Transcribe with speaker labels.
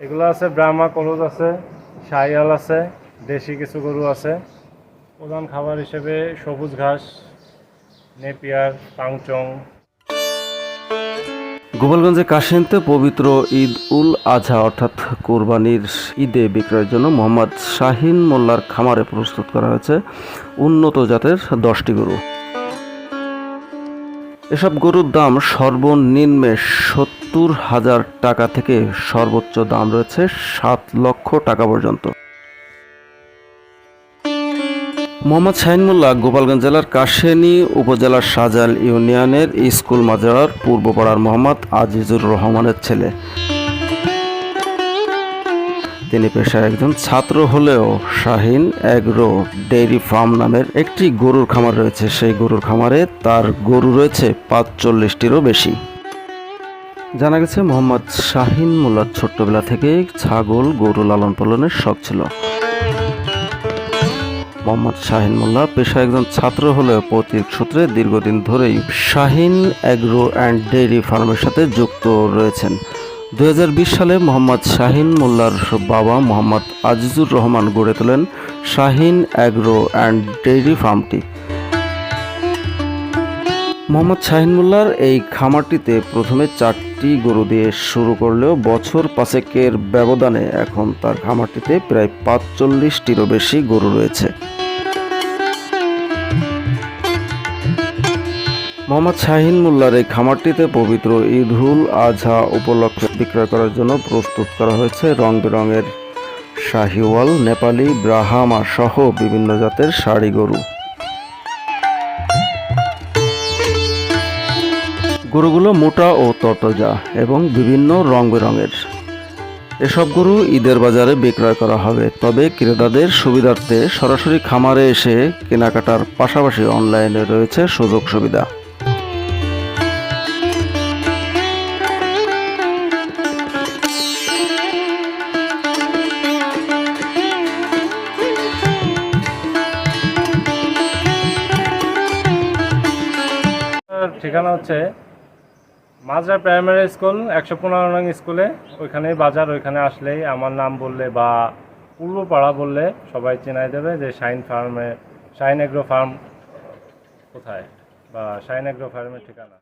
Speaker 1: এগুলো আছে ব্রাহ্মা কলজ আছে, শাইয়াল আছে, দেশি কিছু গরু আছে। প্রধান খাবার হিসেবে সবুজ ঘাস, নেপিয়ার, পাংচং।
Speaker 2: গোপালগঞ্জে কাশিনতে পবিত্র ঈদ উল আজহা অর্থাৎ কোরবানির ঈদে বিক্রয়ের জন্য মোহাম্মদ শাহিন মোল্লার খামারে প্রস্তুত করা হয়েছে উন্নত জাতের দশটি গরু। এসব গরুর দাম সর্বনিম্নে সত্তর হাজার টাকা থেকে সর্বোচ্চ দাম রয়েছে সাত লক্ষ টাকা পর্যন্ত। মোহাম্মদ শাহিন গোপালগঞ্জ জেলার কাশেনি উপজেলার সাজাল ইউনিয়নের স্কুল মাজার পূর্বপাড়ার মোহাম্মদ আজিজুর রহমানের ছেলে। তিনি পেশায় একজন ছাত্র হলেও শাহিন এগ্রো ডেইরি ফার্ম নামের একটি গরুর খামার রয়েছে। সেই গরুর খামারে তার গরু রয়েছে পাঁচচল্লিশটিরও বেশি। জানা গেছে, মোহাম্মদ শাহিন মোল্লার ছোট্টবেলা থেকেই ছাগল গরু লালন পালনের শখ ছিল। মোহাম্মদ শাহিন মোল্লা পেশায় একজন ছাত্র হলেও পৈতৃক সূত্রে দীর্ঘদিন ধরেই শাহিন অ্যাগ্রো অ্যান্ড ডেইরি ফার্মের সাথে যুক্ত রয়েছেন। দু হাজার বিশ সালে মোহাম্মদ শাহিন মোল্লার বাবা মোহাম্মদ আজিজুর রহমান গড়ে তোলেন শাহিন অ্যাগ্রো অ্যান্ড ডেইরি ফার্মটি। মোহাম্মদ শাহিন মোল্লার এই খামারটিতে প্রথমে চারটি গরু দিয়ে শুরু করলেও বছর পাঁচেকের ব্যবধানে এখন তার খামারটিতে প্রায় পাঁচচল্লিশটিরও বেশি গরু রয়েছে। মোহাম্মদ শাহিন মোল্লার এই খামারটিতে পবিত্র ঈদুল আজহা উপলক্ষে বিক্রয় করার জন্য প্রস্তুত করা হয়েছে রং বেরঙের শাহিওয়াল, নেপালি, ব্রাহামা সহ বিভিন্ন জাতের শাড়ি গরু। গরুগুলো মোটা ও তরতাজা এবং বিভিন্ন রং বেরঙের। এসব গরু ঈদের বাজারে বিক্রয় করা হবে, তবে ক্রেতাদের সুবিধার্থে সরাসরি খামারে এসে কেনাকাটার পাশাপাশি অনলাইনে রয়েছে সুযোগ সুবিধা।
Speaker 1: আর ঠিকানা হচ্ছে মাজরা প্রাইমারি স্কুল, একশো পনেরো নং স্কুলে। ওইখানে বাজার, ওইখানে আসলেই আমার নাম বললে বা পূর্ব পাড়া বললে সবাই চেনাই দেবে যে শাইন ফার্মে, শাইন এগ্রো ফার্ম কোথায়? বা শাইন এগ্রো ফার্মের ঠিকানা।